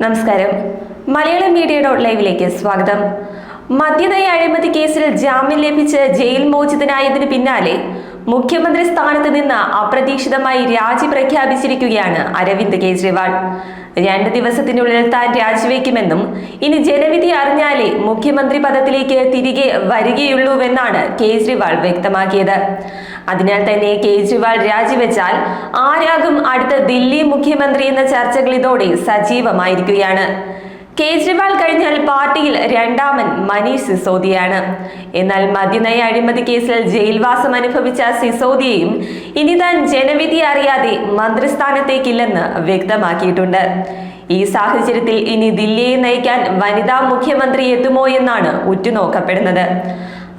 നമസ്കാരം. Malayalam media dot ലൈവിലേക്ക് സ്വാഗതം. മദ്യനയ അഴിമതി കേസിൽ ജാമ്യം ലഭിച്ച് ജയിൽ മോചിതനായതിനു പിന്നാലെ മുഖ്യമന്ത്രി സ്ഥാനത്ത് നിന്ന് അപ്രതീക്ഷിതമായി രാജി പ്രഖ്യാപിച്ചിരിക്കുകയാണ് അരവിന്ദ് കെജ്രിവാൾ. രണ്ട് ദിവസത്തിനുള്ളിൽ താൻ രാജിവെക്കുമെന്നും ഇനി ജനവിധി അറിഞ്ഞാലേ മുഖ്യമന്ത്രി പദത്തിലേക്ക് തിരികെ വരികയുള്ളൂവെന്നാണ് കേജ്രിവാൾ വ്യക്തമാക്കിയത്. അതിനാൽ തന്നെ കേജ്രിവാൾ രാജിവെച്ചാൽ ആരാകും അടുത്ത ദില്ലി മുഖ്യമന്ത്രി എന്ന ചർച്ചകൾ ഇതോടെ സജീവമായിരിക്കുകയാണ്. കേജ്രിവാൾ കഴിഞ്ഞാൽ പാർട്ടിയിൽ രണ്ടാമൻ മനീഷ് സിസോദിയാണ്. എന്നാൽ മദ്യനയ അഴിമതി കേസിൽ ജയിൽവാസം അനുഭവിച്ച സിസോദിയയും ഇനി താൻ ജനവിധി അറിയാതെ മന്ത്രിസ്ഥാനത്തേക്കില്ലെന്ന് വ്യക്തമാക്കിയിട്ടുണ്ട്. ഈ സാഹചര്യത്തിൽ ഇനി ദില്ലിയെ നയിക്കാൻ വനിതാ മുഖ്യമന്ത്രി എത്തുമോ എന്നാണ് ഉറ്റുനോക്കപ്പെടുന്നത്.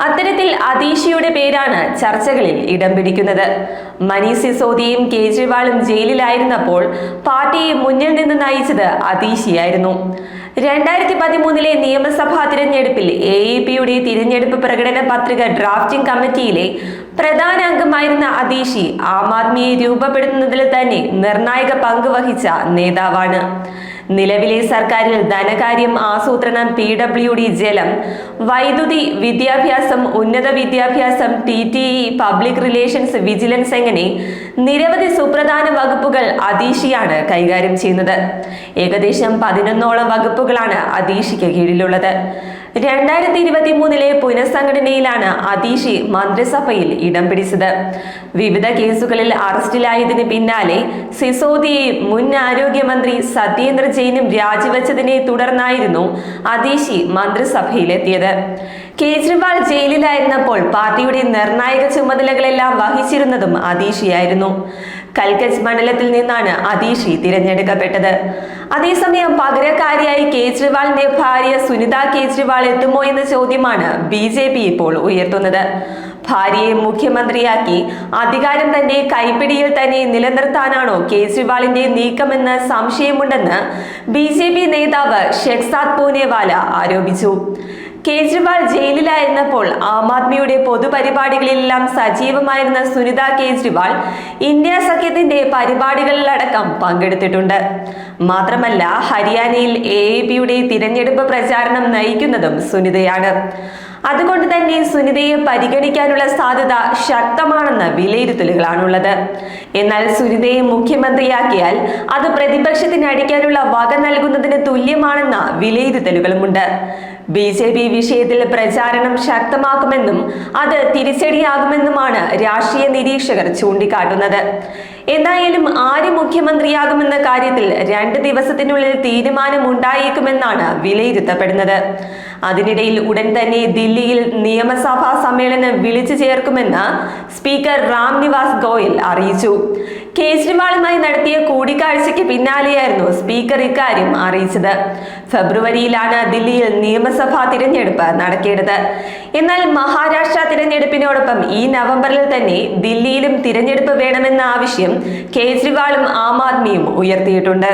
അത്തരത്തിൽ അതീഷിയുടെ പേരാണ് ചർച്ചകളിൽ ഇടം പിടിക്കുന്നത്. മനീഷ് സിസോദിയും കേജ്രിവാളും ജയിലിലായിരുന്നപ്പോൾ പാർട്ടിയെ മുന്നിൽ നിന്ന് നയിച്ചത് അതീഷിയായിരുന്നു രണ്ടായിരത്തി പതിമൂന്നിലെ നിയമസഭാ തിരഞ്ഞെടുപ്പിൽ എ ഇ പിയുടെ തിരഞ്ഞെടുപ്പ് പ്രകടന പത്രിക ഡ്രാഫ്റ്റിംഗ് കമ്മിറ്റിയിലെ പ്രധാന അംഗമായിരുന്ന അതീഷി ആം ആദ്മിയെ രൂപപ്പെടുത്തുന്നതിൽ തന്നെ നിർണായക പങ്ക് വഹിച്ച നേതാവാണ്. നിലവിലെ സർക്കാരിൽ ധനകാര്യം ആസൂത്രണം പി ഡബ്ല്യു ഡി ജലം വൈദ്യുതി വിദ്യാഭ്യാസം ഉന്നത വിദ്യാഭ്യാസം T T E public relations vigilance എങ്ങനെ നിരവധി സുപ്രധാന വകുപ്പുകൾ അതീഷിയാണ് കൈകാര്യം ചെയ്യുന്നത്. ഏകദേശം പതിനൊന്നോളം വകുപ്പുകളാണ് അതീഷിക്ക് കീഴിലുള്ളത്. രണ്ടായിരത്തി ഇരുപത്തി മൂന്നിലെ പുനഃസംഘടനയിലാണ് അതീഷി മന്ത്രിസഭയിൽ ഇടം പിടിച്ചത്. വിവിധ കേസുകളിൽ അറസ്റ്റിലായതിന് പിന്നാലെ സിസോദിയെ മുൻ ആരോഗ്യമന്ത്രി സത്യേന്ദ്ര ജെയിനും രാജിവെച്ചതിനെ തുടർന്നായിരുന്നു അതീഷി മന്ത്രിസഭയിലെത്തിയത്. കേജ്രിവാൾ ജയിലിലായിരുന്നപ്പോൾ പാർട്ടിയുടെ നിർണായക ചുമതലകളെല്ലാം വഹിച്ചിരുന്നതും അതീഷിയായിരുന്നു. കൽക്കജ് മണ്ഡലത്തിൽ നിന്നാണ് അതീഷി തിരഞ്ഞെടുക്കപ്പെട്ടത്. അതേസമയം പകരക്കാരിയായി കേജ്രിവാളിന്റെ ഭാര്യ സുനിത കേജ്രിവാൾ എത്തുമോ എന്ന ചോദ്യമാണ് ബി ജെ പി ഇപ്പോൾ ഉയർത്തുന്നത്. ഭാര്യയെ മുഖ്യമന്ത്രിയാക്കി അധികാരം തന്റെ കൈപ്പിടിയിൽ തന്നെ നിലനിർത്താനാണോ കേജ്രിവാളിന്റെ നീക്കമെന്ന് സംശയമുണ്ടെന്ന് ബി ജെ പി നേതാവ് ഷെഖ്സാദ് പൂനെവാല ആരോപിച്ചു. കേജ്രിവാൾ ജയിലിലായിരുന്നപ്പോൾ ആം ആദ്മിയുടെ പൊതുപരിപാടികളിലെല്ലാം സജീവമായിരുന്ന സുനിത കേജ്രിവാൾ ഇന്ത്യ സഖ്യത്തിന്റെ പരിപാടികളിലടക്കം പങ്കെടുത്തിട്ടുണ്ട്. മാത്രമല്ല ഹരിയാനയിൽ എ പിയുടെ തിരഞ്ഞെടുപ്പ് പ്രചാരണം നയിക്കുന്നതും സുനിതയാണ്. അതുകൊണ്ട് തന്നെ സുനിതയെ പരിഗണിക്കാനുള്ള സാധ്യത ശക്തമാണെന്ന വിലയിരുത്തലുകളാണുള്ളത്. എന്നാൽ സുനിതയെ മുഖ്യമന്ത്രിയാക്കിയാൽ അത് പ്രതിപക്ഷത്തിന് അടിക്കാനുള്ള വക നൽകുന്നതിന് തുല്യമാണെന്ന വിലയിരുത്തലുകളുമുണ്ട്. ബി ജെ പി വിഷയത്തിൽ പ്രചാരണം ശക്തമാക്കുമെന്നും അത് തിരിച്ചടിയാകുമെന്നുമാണ് രാഷ്ട്രീയ നിരീക്ഷകർ ചൂണ്ടിക്കാട്ടുന്നത്. എന്തായാലും ആര് മുഖ്യമന്ത്രിയാകുമെന്ന കാര്യത്തിൽ രണ്ട് ദിവസത്തിനുള്ളിൽ തീരുമാനം തീരുമാനമുണ്ടായേക്കുമെന്നാണ് വിലയിരുത്തപ്പെടുന്നത്. അതിനിടയിൽ ഉടൻ തന്നെ ദില്ലിയിൽ നിയമസഭാ സമ്മേളനം വിളിച്ചു ചേർക്കുമെന്ന് സ്പീക്കർ റാം നിവാസ് ഗോയൽ അറിയിച്ചു. കേജ്രിവാളുമായി നടത്തിയ കൂടിക്കാഴ്ചയ്ക്ക് പിന്നാലെയായിരുന്നു സ്പീക്കർ ഇക്കാര്യം അറിയിച്ചത്. ഫെബ്രുവരിയിലാണ് ദില്ലിയിൽ നിയമസഭാ തിരഞ്ഞെടുപ്പ് നടക്കേണ്ടത്. എന്നാൽ മഹാരാഷ്ട്ര തിരഞ്ഞെടുപ്പിനോടൊപ്പം ഈ നവംബറിൽ തന്നെ ദില്ലിയിലും തിരഞ്ഞെടുപ്പ് വേണമെന്ന ആവശ്യം കേജ്രിവാളും ആം ആദ്മിയും ഉയർത്തിയിട്ടുണ്ട്.